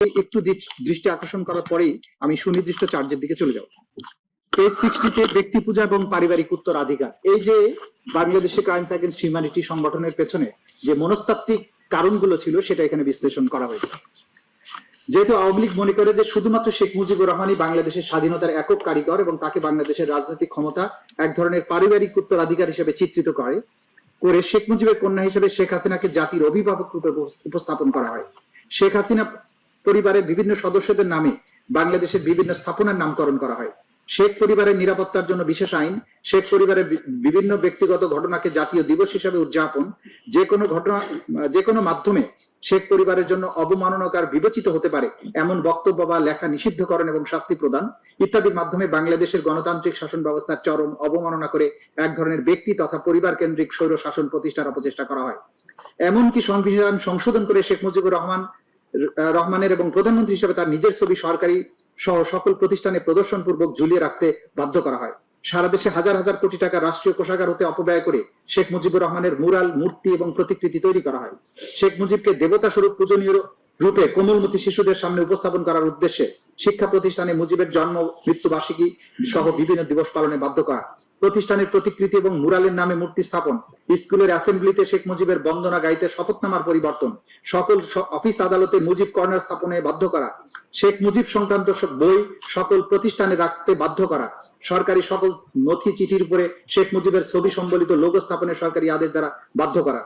একটু দৃষ্টি আকর্ষণ করার পরেই আমি সুনির্দিষ্ট চার্জের দিকে চলে যাব। পেজ সিক্সটিতে ব্যক্তি পূজা এবং পারিবারিক উত্তরাধিকার এই যে বাংলাদেশে ক্রাইমস অ্যাগেন্স্ট হিউম্যানিটি সংগঠনের পেছনে যে মনস্তাত্ত্বিক কারণগুলো ছিল, সেটা এখানে বিশ্লেষণ করা হয়েছে। যেহেতু আওয়ামী লীগ মনে করে যে শুধুমাত্র শেখ মুজিবুর রহমানই বাংলাদেশের স্বাধীনতার একক কারিগর এবং তাকে বাংলাদেশের রাজনৈতিক ক্ষমতা এক ধরনের পারিবারিক উত্তরাধিকার হিসেবে চিত্রিত করে করে শেখ মুজিবের কন্যা হিসেবে শেখ হাসিনাকে জাতির অভিভাবক রূপে উপস্থাপন করা হয়। শেখ হাসিনা পরিবারের বিভিন্ন সদস্যদের নামে বাংলাদেশের বিভিন্ন স্থাপনার নামকরণ করা হয়। শেখ পরিবারের নিরাপত্তার জন্য বিশেষ আইন, শেখ পরিবারের বিভিন্ন ব্যক্তিগত ঘটনাকে জাতীয় দিবস হিসাবে উদযাপন, যে কোনো ঘটনা, যে কোনো মাধ্যমে শেখ পরিবারের জন্য অবমাননাকার বিবেচিত হতে পারে এমন বক্তব্য বা লেখা নিষিদ্ধকরণ এবং শাস্তি প্রদান ইত্যাদির মাধ্যমে বাংলাদেশের গণতান্ত্রিক শাসন ব্যবস্থার চরম অবমাননা করে এক ধরনের ব্যক্তি তথা পরিবার কেন্দ্রিক স্বৈর শাসন প্রতিষ্ঠার অপচেষ্টা করা হয়। এমনকি সংবিধান সংশোধন করে শেখ মুজিবুর রহমান রহমানের এবং প্রধানমন্ত্রী হিসেবে তার নিজের ছবি সরকারি সহ সকল প্রতিষ্ঠানে প্রদর্শন পূর্বক ঝুলিয়ে রাখতে বাধ্য করা হয়। সারা দেশে হাজার হাজার কোটি টাকা রাষ্ট্রীয় কোষাগার হতে অপব্যয় করে শেখ মুজিবুর রহমানের মুরাল মূর্তি এবং প্রতিকৃতি তৈরি করা হয়। শেখ মুজিবকে দেবতা স্বরূপ পূজনীয় রূপে কোমলমতি শিশুদের সামনে উপস্থাপন করার উদ্দেশ্যে শিক্ষা প্রতিষ্ঠানে মুজিবের জন্ম মৃত্যু বার্ষিকী সহ বিভিন্ন দিবস পালনে বাধ্য করা প্রতিষ্ঠানের প্রতিকৃতি এবং মুরালের নামে মূর্তি স্থাপন। স্কুলের অ্যাসেম্বলিতে শেখ মুজিবের বন্দনা গাইতে শপথনামার পরিবর্তন। সকল অফিস আদালতে মুজিব কর্নার স্থাপনে বাধ্য করা। শেখ মুজিব সংক্রান্ত বই সকল প্রতিষ্ঠানে রাখতে বাধ্য করা। সরকারি সকল নথি চিঠির উপরে শেখ মুজিবের ছবি সম্বলিত লোক স্থাপনে সরকারি আদেশ দ্বারা বাধ্য করা।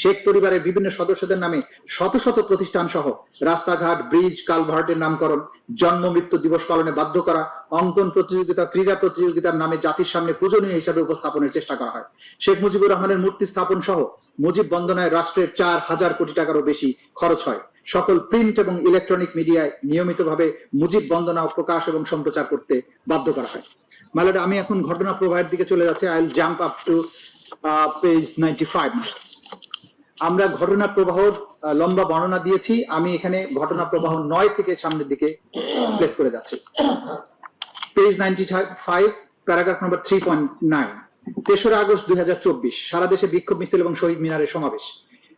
শেখ পরিবারের বিভিন্ন সদস্যদের নামে শত শত প্রতিষ্ঠান সহ রাস্তাঘাট, ব্রিজ, কালভার্টের নামকরণ, জন্ম, মৃত্যু দিবস পালনে বাধ্য করা, অঙ্কন প্রতিযোগিতা, ক্রীড়া প্রতিযোগিতার নামে জাতির সামনে পূজনীয় হিসাবে উপস্থাপনের চেষ্টা করা হয়। শেখ মুজিবুর রহমানের মূর্তি স্থাপন সহ মুজিব বন্দনায় রাষ্ট্রের চার হাজার কোটি টাকারও বেশি খরচ হয়। সকল প্রিন্ট এবং ইলেকট্রনিক মিডিয়ায় নিয়মিতভাবে মুজিব বন্দনা প্রকাশ এবং সম্প্রচার করতে বাধ্য করা হয়। মালাটা আমি এখন ঘটনা প্রবাহের দিকে চলে যাচ্ছি। I will jump up to page ninety five আমরা ঘটনা প্রবাহ লম্বা বর্ণনা দিয়েছি। আমি এখানে ঘটনা প্রবাহ নয় থেকে সামনের দিকে প্লেস করে যাচ্ছি। Page ninety five paragraph number three point nine তেসরা আগস্ট দুই সারা দেশে বিক্ষোভ মিছিল এবং শহীদ মিনারের সমাবেশ।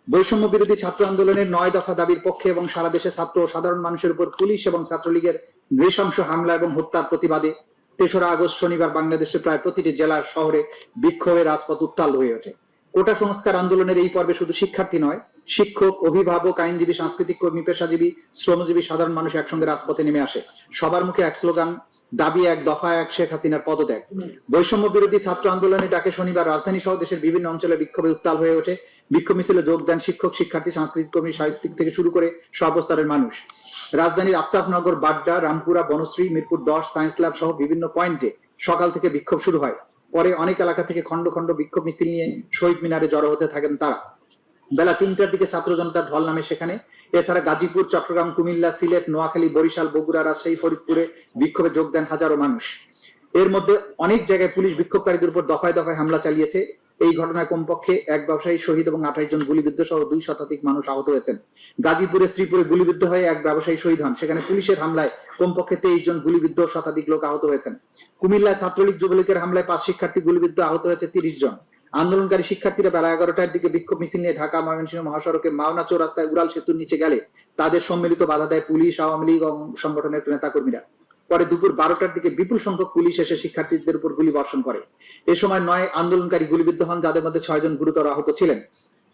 বৈষম্য বিরোধী ছাত্র আন্দোলনের নয় দফা দাবির পক্ষে এবং সারা দেশে ছাত্র ও সাধারণ মানুষের উপর পুলিশ এবং ছাত্রলীগের নৃশংস হামলা এবং হত্যার প্রতিবাদে তেসরা আগস্ট শনিবার বাংলাদেশের প্রায় প্রতিটি জেলার শহরে বিক্ষোভের রাজপথ উত্তাল হয়ে ওঠে। কোটা সংস্কার আন্দোলনের এই পর্বে শুধু শিক্ষার্থী নয়, শিক্ষক, অভিভাবক, আইনজীবী, সাংস্কৃতিক কর্মী, পেশাজীবী, শ্রমজীবী, সাধারণ মানুষ একসঙ্গে রাজপথে নেমে আসে। সবার মুখে এক স্লোগান, দাবি এক, দফা এক, শেখ হাসিনার পদত্যাগ। বৈষম্য বিরোধী ছাত্র আন্দোলনের ডাকে শনিবার রাজধানী সহ দেশের বিভিন্ন অঞ্চলে বিক্ষোভে উত্তাল হয়ে ওঠে। বিক্ষোভ মিছিলে যোগ দেন শিক্ষক, শিক্ষার্থী, সাংস্কৃতিক কর্মী, সাহিত্যিক থেকে শুরু করে সর্বস্তরের মানুষ। রাজধানীর আফতাবনগর, বাড্ডা, রামপুরা, বনশ্রী, মিরপুর দশ, সায়েন্স ল্যাব সহ বিভিন্ন পয়েন্টে সকাল থেকে বিক্ষোভ শুরু হয়। পরে অনেক এলাকা থেকে খন্ড খন্ড বিক্ষোভ মিছিল নিয়ে শহীদ মিনারে জড়ো হতে থাকেন তারা। বেলা তিনটার দিকে ছাত্র জনতার ঢল নামে সেখানে। এছাড়া গাজীপুর, চট্টগ্রাম, কুমিল্লা, সিলেট, নোয়াখালী, বরিশাল, বগুড়া, রাজশাহী, ফরিদপুরে বিক্ষোভে যোগ দেন হাজারো মানুষ। এর মধ্যে অনেক জায়গায় পুলিশ বিক্ষোভকারীদের উপর দফায় দফায় হামলা চালিয়েছে। এই ঘটনায় কমপক্ষে এক ব্যবসায়ী শহীদ এবং আঠাশ জন গুলিবিদ্ধ সহ দুই শতাধিক মানুষ আহত হয়েছেন। গাজীপুরে শ্রীপুরে গুলিবিদ্ধ হয়ে এক ব্যবসায়ী শহীদ হন। সেখানে পুলিশের হামলায় কমপক্ষে তেইশ জন গুলিবিদ্ধ শতাধিক লোক আহত হয়েছেন। কুমিল্লায় ছাত্রলীগ যুবলীগের হামলায় পাঁচ শিক্ষার্থী গুলিবিদ্ধ আহত হয়েছে তিরিশ জন। আন্দোলনকারী শিক্ষার্থীরা বেলা এগারোটার দিকে বিক্ষোভ মিছিল নিয়ে ঢাকা ময়মনসিংহ মহাসড়কে মাওনা চৌরাস্তায় উড়াল সেতুর নিচে গেলে তাদের সম্মিলিত বাধা দেয় পুলিশ, আওয়ামী লীগ সংগঠনের নেতাকর্মীরা। পরে দুপুর বারোটার দিকে বিপুল সংখ্যক পুলিশ এসে শিক্ষার্থীদের উপর গুলি বর্ষণ করে। এ সময় নয় আন্দোলনকারী গুলিবিদ্ধ হন, যাদের মধ্যে ছয়জন গুরুতর আহত ছিলেন।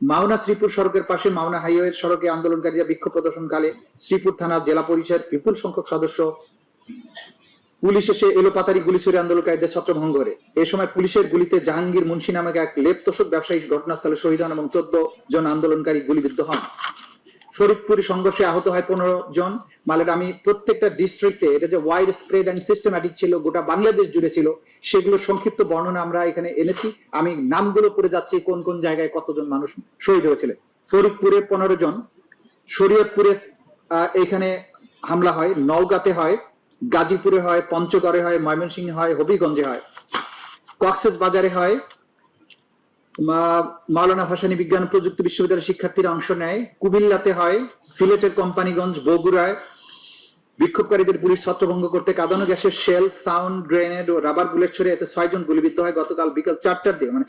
মাওনা শ্রীপুর সড়কের পাশে মাওনা হাইওয়ের সড়কে আন্দোলনকারীরা বিক্ষোভ প্রদর্শনকালে শ্রীপুর থানা জেলা পরিষদ বিপুল সংখ্যক সদস্য পুলিশ এসে এলোপাতারি গুলি ছুড়ে আন্দোলনকারীদের ছত্রভঙ্গ করে। এ সময় পুলিশের গুলিতে জাহাঙ্গীর মুন্সি নামক এক লেপতোষক ব্যবসায়ী ঘটনাস্থলে শহীদ হন এবং চোদ্দ জন আন্দোলনকারী গুলিবিদ্ধ হন। ফরিদপুর সংঘর্ষে আহত হয় পনেরো জন। মালের আমি প্রত্যেকটা ডিস্ট্রিক্টে এটা যে ওয়াইড স্প্রেড অ্যান্ড সিস্টেম্যাটিক ছিল, গোটা বাংলাদেশ জুড়ে ছিল সেগুলো সংক্ষিপ্ত বর্ণনা আমরা এখানে এনেছি। আমি নামগুলো পড়ে যাচ্ছি, কোন কোন জায়গায় কতজন মানুষ শহীদ হয়েছিলেন ফরিদপুরে পনেরো জন, শরীয়তপুরে এখানে হামলা হয়, নওগাঁতে হয়, গাজীপুরে হয়, পঞ্চগড়ে হয়, ময়মনসিংহে হয়, হবিগঞ্জে হয়। কক্সেস বাজারে হয় মাওলানা ভাসানী বিজ্ঞান প্রযুক্তি বিশ্ববিদ্যালয়ের শিক্ষার্থীরা অংশ নেয়। কুমিল্লাতে হয়, সিলেটের কোম্পানিগঞ্জ, বগুড়ায়। বিক্ষোভকারীদের পুলিশ ছত্রভঙ্গ করতে কাঁদানো গ্যাসের শেল, সাউন্ড গ্রেনেড ও রাবার বুলেট ছড়ে এতে ছয়জন গুলিবিদ্ধ হয়। গতকাল বিকাল চারটার দিকে মানে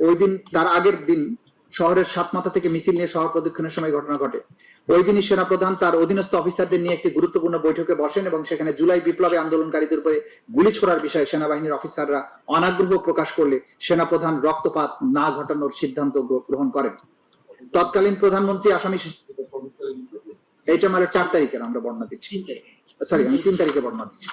ওই দিন, তার আগের দিন শহরের সাতমাথা থেকে মিছিল নিয়ে শহর প্রদক্ষিণের সময় ঘটনা ঘটে। ওই দিনই সেনাপ্রধান তার অধীনস্থ অফিসারদের নিয়ে একটি গুরুত্বপূর্ণ বৈঠকে বসেন এবং সেখানে জুলাই বিপ্লবে আন্দোলনকারীদের উপরে গুলি ছোড়ার বিষয়ে সেনাবাহিনীর অফিসাররা অনাগ্রহ প্রকাশ করলে সেনাপ্রধান রক্তপাত না ঘটানোর সিদ্ধান্ত গ্রহণ করেন। তৎকালীন প্রধানমন্ত্রী আসামি এইটা আমার চার তারিখের আমরা বর্ণনা দিচ্ছি। সরি আমি তিন তারিখে বর্ণনা দিচ্ছি।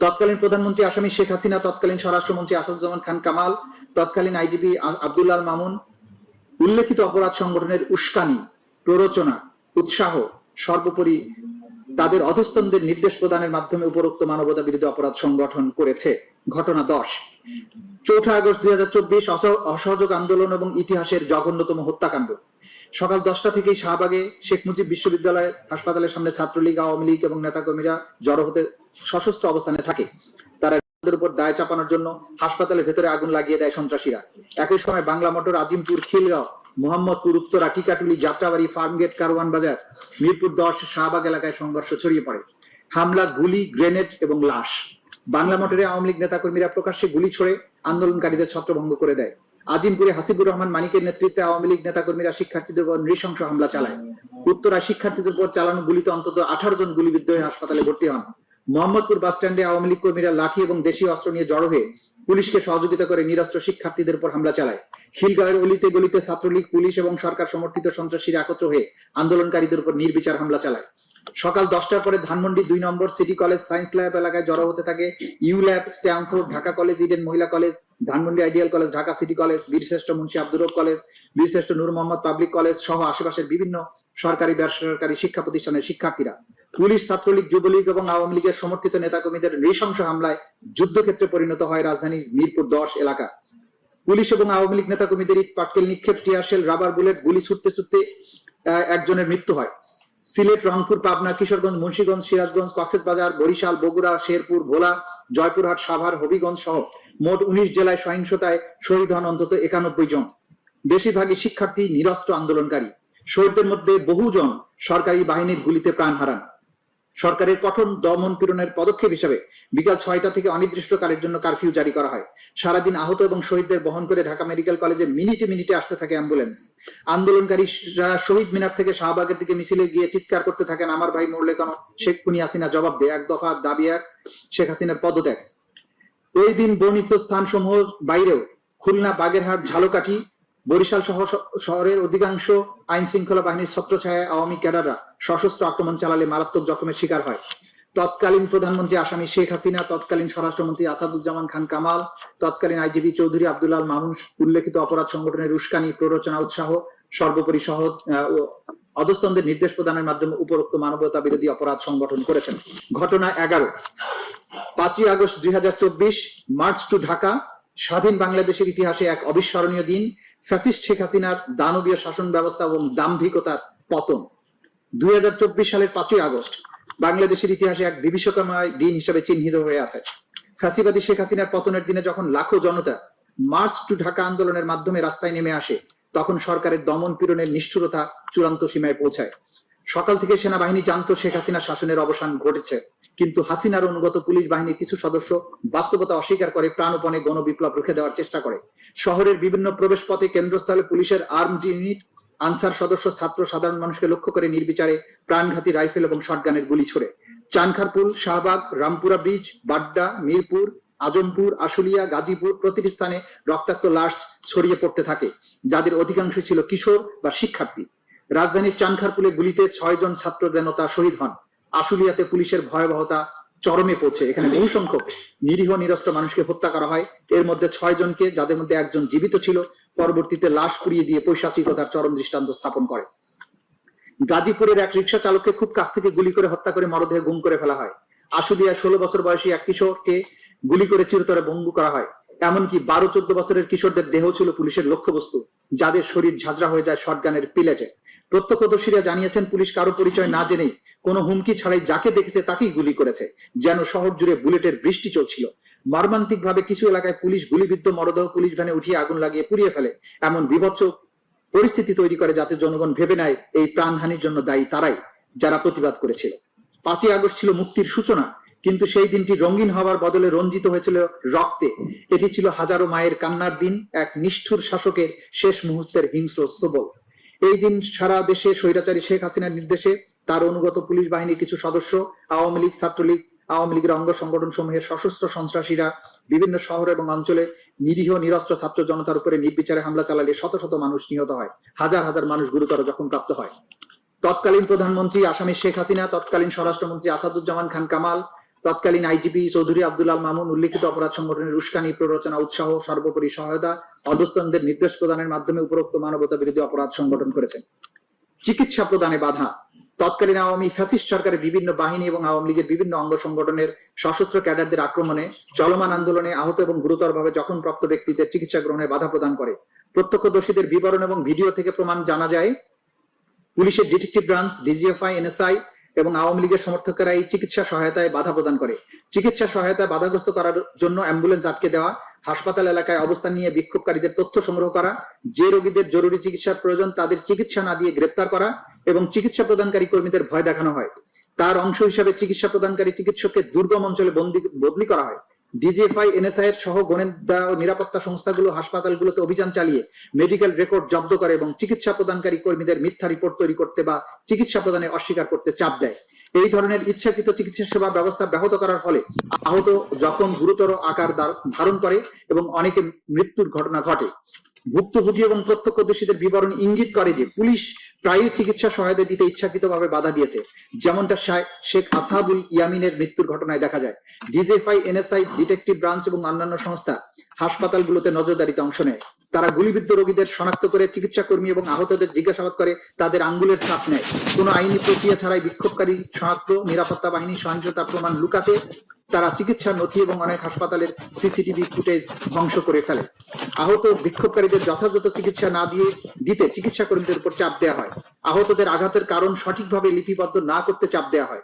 তৎকালীন প্রধানমন্ত্রী আসামি শেখ হাসিনা তৎকালীন স্বরাষ্ট্রমন্ত্রী আসাদুজ্জামান খান কামাল তৎকালীন আইজিপি আব্দুল্লাহ মামুন উল্লেখিত অপরাধ সংগঠনের উস্কানি, প্ররোচনা, উৎসাহ, সর্বোপরি তাদের অধস্তনদের নির্দেশ প্রদানের মাধ্যমে উপরোক্ত মানবতা বিরোধী অপরাধ সংগঠন করেছে। ঘটনা দশ। চৌঠা আগস্ট দুই হাজার চব্বিশ অসহযোগ আন্দোলন এবং ইতিহাসের জঘন্যতম হত্যাকাণ্ড। সকাল দশটা থেকেই শাহবাগে শেখ মুজিব বিশ্ববিদ্যালয় হাসপাতালের সামনে ছাত্রলীগ, আওয়ামী লীগ এবং নেতাকর্মীরা জড়ো হতে সশস্ত্র অবস্থানে থাকে। তাদের উপর দায় চাপানোর জন্য হাসপাতালের ভেতরে আগুন লাগিয়ে দেয় সন্ত্রাসীরা। একই সময় বাংলা মোটর আজিমপুর খিলগাঁও, মোহাম্মদপুর, উত্তরা, টিকাটুলি, যাত্রাবাড়ি, ফার্মগেট, কারওয়ান বাজার, মিরপুর দশ, শাহবাগ এলাকায় সংঘর্ষ ছড়িয়ে পড়ে। হামলা, গুলি, গ্রেনেড এবং লাশ। বাংলা মোটরে আওয়ামী লীগ নেতাকর্মীরা প্রকাশ্যে গুলি ছড়ে, আন্দোলনকারীদের ছত্রভঙ্গ করে দেয়। আজিমপুরে হাসিবুর রহমান মানিকের নেতৃত্বে আওয়ামী লীগ নেতাকর্মীরা শিক্ষার্থীদের উপর নৃশংস হামলা চালায়। উত্তরা শিক্ষার্থীদের উপর চালানো গুলিতে অন্তত আঠারো জন গুলিবিদ্ধ হয়ে হাসপাতালে ভর্তি হন। মোহাম্মদপুর বাস স্ট্যান্ডে আওয়ামী লীগ কর্মীরা লাঠি এবং দেশীয় অস্ত্র নিয়ে জড়ো হয়ে পুলিশকে সহযোগিতা করে নিরস্ত্র শিক্ষার্থীদের উপর হামলা চালায়। খিলগাঁওয়ের অলিতে গলিতে ছাত্রলীগ, পুলিশ এবং সরকার সমর্থিত সন্ত্রাসীরা একত্র হয়ে আন্দোলনকারীদের উপর নির্বিচার হামলা চালায়। সকাল দশটার পরে ধানমন্ডি দুই নম্বর সিটি কলেজ সায়েন্স ল্যাব এলাকায় জড়ো হতে থাকে U lab Stamford, Dhaka college, Eden Mohila college, Dhanmondi ideal college, Dhaka city college, Birshreshtho Munshi Abdur college, বীরশ্রেষ্ঠ নূর মোহাম্মদ পাবলিক কলেজ সহ আশেপাশের বিভিন্ন সরকারি বেসরকারি শিক্ষা প্রতিষ্ঠানের শিক্ষার্থীরা। পুলিশ, ছাত্রলীগ, যুবলীগ এবং আওয়ামী লীগের সমর্থিত নেতাকর্মীদের নৃশংস হামলায় যুদ্ধক্ষেত্রে পরিণত হয় রাজধানীর মিরপুর দশ এলাকা। পুলিশ এবং আওয়ামী লীগ নেতাকর্মীদের ইট, পাটকেল, নিক্ষেপ টিয়ারশেল রাবার, বুলেট, গুলি ছুটতে ছুটতে একজনের মৃত্যু হয়। সিলেট, রংপুর, পাবনা, কিশোরগঞ্জ, মুন্সিগঞ্জ, সিরাজগঞ্জ কক্সবাজার বরিশাল, বগুড়া, শেরপুর, ভোলা, জয়পুরহাট, সাভার, হবিগঞ্জ সহ মোট উনিশ জেলায় সহিংসতায় শহীদ হন অন্তত একানব্বই জন। বেশিরভাগই শিক্ষার্থী, নিরস্ত্র আন্দোলনকারী। শহীদদের মধ্যে বহুজন সরকারি বাহিনীর গুলিতে প্রাণ হারান। সরকারের কঠোর দমন পীড়নের পদক্ষেপ হিসেবে বিকাল ছয়টা থেকে অনির্দিষ্টকালের জন্য কারফিউ জারি করা হয়। সারাদিন আহত এবং শহীদদের বহন করে ঢাকা মেডিকেল কলেজে মিনিটে মিনিটে আসতে থাকে অ্যাম্বুলেন্স। আন্দোলনকারীরা শহীদ মিনার থেকে শাহবাগের দিকে মিছিলে গিয়ে চিৎকার করতে থাকেন আমার ভাই মরলে কেন শেখ খুনি হাসিনা জবাব দেয়, এক দফা দাবি এক, শেখ হাসিনার পদত্যাগ। ওই দিন বর্ণিত স্থানসমূহ বাইরেও খুলনা, বাগেরহাট, ঝালকাঠি বরিশাল সহ শ- শহরের অধিকাংশ আইন শৃঙ্খলা বাহিনীর ছত্রছায়ায় আওয়ামী ক্যাডাররা সশস্ত্র আক্রমণ চালালে মারাত্মক জখমের শিকার হয়। তৎকালীন প্রধানমন্ত্রী আসামি শেখ হাসিনা, তৎকালীন স্বরাষ্ট্রমন্ত্রী আসাদুজ্জামান খান কামাল, তৎকালীন আইজিপি চৌধুরী আব্দুল্লাহ মামুন, উল্লেখিত অপরাধ সংগঠনের উস্কানি, প্ররোচনা, উৎসাহ, সর্বোপরি সহ অধস্তনদের নির্দেশ প্রদানের মাধ্যমে উপরোক্ত মানবতা বিরোধী অপরাধ সংগঠন করেছেন। ঘটনা এগারো। পাঁচই আগস্ট দুই হাজার চব্বিশ, মার্চ টু ঢাকা স্বাধীন বাংলাদেশের ইতিহাসে এক অবিস্মরণীয় দিন, ফ্যাসিস্ট শেখ হাসিনার দানবীয় শাসন ব্যবস্থা এবং দাম্ভিকতার পতন। দুই সালের পাঁচই আগস্ট বাংলাদেশের ইতিহাসে এক বিভীষিকাময় দিন হিসেবে চিহ্নিত হয়ে আছে। ফ্যাসিবাদী শেখ হাসিনার পতনের দিনে যখন লাখো জনতা মার্চ টু ঢাকা আন্দোলনের মাধ্যমে রাস্তায় নেমে আসে, তখন সরকারের দমন পীড়নের নিষ্ঠুরতা চূড়ান্ত সীমায় পৌঁছায়। সকাল থেকে সেনাবাহিনী জানতো শেখ হাসিনা শাসনের অবসান ঘটেছে। কিন্তু হাসিনার অনুগত পুলিশ বাহিনীর কিছু সদস্য বাস্তবতা অস্বীকার করে, প্রাণপণে গণবিপ্লব রুখে দেওয়ার চেষ্টা করে। শহরের বিভিন্ন প্রবেশ পথে কেন্দ্রস্থলে পুলিশের আর্মড ইউনিট, আনসার সদস্য, ছাত্র, সাধারণ মানুষকে লক্ষ্য করে নির্বিচারে প্রাণঘাতী রাইফেল এবং শটগানের গুলি ছোড়ে। চানখারপুল শাহবাগ, রামপুরা ব্রিজ, বাড্ডা, মিরপুর, আজমপুর, আশুলিয়া, গাজীপুর প্রতিটি স্থানে রক্তাক্ত লাশ ছড়িয়ে পড়তে থাকে। যাদের অধিকাংশ ছিল কিশোর বা শিক্ষার্থী। রাজধানীর চানখারপুলে গুলিতে ছয় জন ছাত্র জনতা শহীদ হন। আশুলিয়াতে পুলিশের ভয়াবহতা চরমে পৌঁছে। এখানে বহু সংখ্যক নিরীহ, নিরস্ত্র মানুষকে হত্যা করা হয়। এর মধ্যে ছয় জনকে, যাদের মধ্যে একজন জীবিত ছিল, পরবর্তীতে লাশ পুড়িয়ে দিয়ে পৈশাচিকতার চরম দৃষ্টান্ত স্থাপন করে। গাজীপুরের এক রিক্সা চালককে খুব কাছ থেকে গুলি করে হত্যা করে মরদেহে গুম করে ফেলা হয়। আশুলিয়ায় ষোলো বছর বয়সী এক কিশোরকে গুলি করে চিরতরে ভঙ্গু করা হয়। এমনকি বারো চোদ্দ বছরের কিশোরদের দেহ ছিল পুলিশের লক্ষ্যবস্তু, যাদের শরীর ঝাঁঝরা হয়ে যায় শটগানের পিলেটে। প্রত্যক্ষদর্শীরা জানিয়েছেন, পুলিশ কারও পরিচয় না জেনেই কোনো হুমকি ছাড়াই যাকে দেখেছে তাকেই গুলি করেছে, যেন শহর জুড়ে বুলেটের বৃষ্টি চলছিল। মর্মান্তিক ভাবে কিছু এলাকায় পুলিশ গুলিবিদ্ধ মরদেহ পুলিশ ভ্যানে উঠিয়ে আগুন লাগিয়ে পুড়িয়ে ফেলে। এমন বিভৎস পরিস্থিতি তৈরি করে যাতে জনগণ ভেবে নেয়, এই প্রাণহানির জন্য দায়ী তারাই যারা প্রতিবাদ করেছিল। পাঁচই আগস্ট ছিল মুক্তির সূচনা। কিন্তু সেই দিনটি রঙিন হওয়ার বদলে রঞ্জিত হয়েছিল রক্তে। এটি ছিল হাজারো মায়ের কান্নার দিন, এক নিষ্ঠুর শাসকের শেষ মুহূর্তের হিংস্র সবল এই দিন সারা দেশে স্বৈরাচারী শেখ হাসিনার নির্দেশে তার অনুগত পুলিশ বাহিনীর কিছু সদস্য, আওয়ামী লীগ ছাত্রলীগ, আওয়ামী লীগের অঙ্গ সংগঠন সমূহের সশস্ত্র সন্ত্রাসীরা, বিভিন্ন শহর এবং অঞ্চলে নিরীহ নিরস্ত্র ছাত্র জনতার উপরে নির্বিচারে হামলা চালালে শত শত মানুষ নিহত হয়। হাজার হাজার মানুষ গুরুতর জখম প্রাপ্ত হয়। তৎকালীন প্রধানমন্ত্রী আসামের শেখ হাসিনা, তৎকালীন স্বরাষ্ট্রমন্ত্রী আসাদুজ্জামান খান কামাল তৎকালীন আইজিপি চৌধুরী আব্দুল আল মামুন উল্লিখিত অপরাধ সংগঠনের উস্কানি, প্ররোচনা, উৎসাহ, সর্বোপরি সহায়তা, অধস্তনদের নির্দেশ প্রদানের মাধ্যমে উপরোক্ত মানবতা বিরোধী অপরাধ সংগঠন করেছেন। চিকিৎসা প্রদানে বাধা। তৎকালীন আওয়ামী ফ্যাসিস্ট সরকারের বিভিন্ন বাহিনী এবং আওয়ামী লীগের বিভিন্ন অঙ্গ সংগঠনের সশস্ত্র ক্যাডারদের আক্রমণে চলমান আন্দোলনে আহত এবং গুরুতরভাবে জখমপ্রাপ্ত ব্যক্তিদের চিকিৎসা গ্রহণে বাধা প্রদান করে। প্রত্যক্ষদর্শীদের বিবরণ এবং ভিডিও থেকে প্রমাণ জানা যায়, পুলিশের ডিটেকটিভ ব্রাঞ্চ, ডিজিএফআই, এনএসআই এবং আওয়ামী লীগের সমর্থকেরা এই চিকিৎসা সহায়তায় বাধা প্রদান করে। চিকিৎসা সহায়তায় বাধাগ্রস্ত করার জন্য অ্যাম্বুলেন্স আটকে দেওয়া, হাসপাতাল এলাকায় অবস্থান নিয়ে বিক্ষোভকারীদের তথ্য সংগ্রহ করা, যে রোগীদের জরুরি চিকিৎসার প্রয়োজন তাদের চিকিৎসা না দিয়ে গ্রেপ্তার করা এবং চিকিৎসা প্রদানকারী কর্মীদের ভয় দেখানো হয়। তার অংশ হিসাবে চিকিৎসা প্রদানকারী চিকিৎসককে দুর্গম অঞ্চলে বন্দি বদলি করা হয়। ডিজিএফআই, এনএসআই সহ গোয়েন্দা ও নিরাপত্তা সংস্থাগুলো হাসপাতালগুলোতে অভিযান চালিয়ে মেডিকেল রেকর্ড জব্দ করে এবং চিকিৎসা প্রদানকারী কর্মীদের মিথ্যা রিপোর্ট তৈরি করতে বা চিকিৎসা প্রদানে অস্বীকার করতে চাপ দেয়। এই ধরনের ইচ্ছাকৃত চিকিৎসা সেবা ব্যবস্থা ব্যাহত করার ফলে আহত যখন গুরুতর আকার ধারণ করে এবং অনেকে মৃত্যুর ঘটনা ঘটে। ভুক্তভোগী এবং প্রত্যক্ষদর্শীদের বিবরণ ইঙ্গিত করে যে পুলিশ প্রায়ই চিকিৎসা সহায়তা দিতে ইচ্ছাকৃতভাবে বাধা দিয়েছে। যেমনটা শেখ আসহাবুল ইয়ামিনের মৃত্যুর ঘটনায় দেখা যায়। ডিজেফআই, এনএসআই, ডিটেকটিভ ব্রাঞ্চ এবং অন্যান্য সংস্থা হাসপাতালগুলোতে নজরদারিতে অংশ নেয়। তারা গুলিবিদ্ধ রোগীদের শনাক্ত করে চিকিৎসা কর্মী এবং আহতদের জিজ্ঞাসাবাদ করে, তাদের আঙ্গুলের ছাপ নেয়। কোনো আইনি প্রক্রিয়া ছাড়াই বিক্ষোভকারী শনাক্ত, নিরাপত্তা বাহিনী সহিংসতার প্রমাণ লুকাতে তারা চিকিৎসার নথি এবং অনেক হাসপাতালের সিসিটিভি ফুটেজ ধ্বংস করে ফেলে। আহত বিক্ষোভকারীদের যথাযথ চিকিৎসা না দিয়ে দিতে চিকিৎসা কর্মীদের উপর চাপ দেওয়া হয়। আহতদের আঘাতের কারণ সঠিকভাবে লিপিবদ্ধ না করতে চাপ দেওয়া হয়।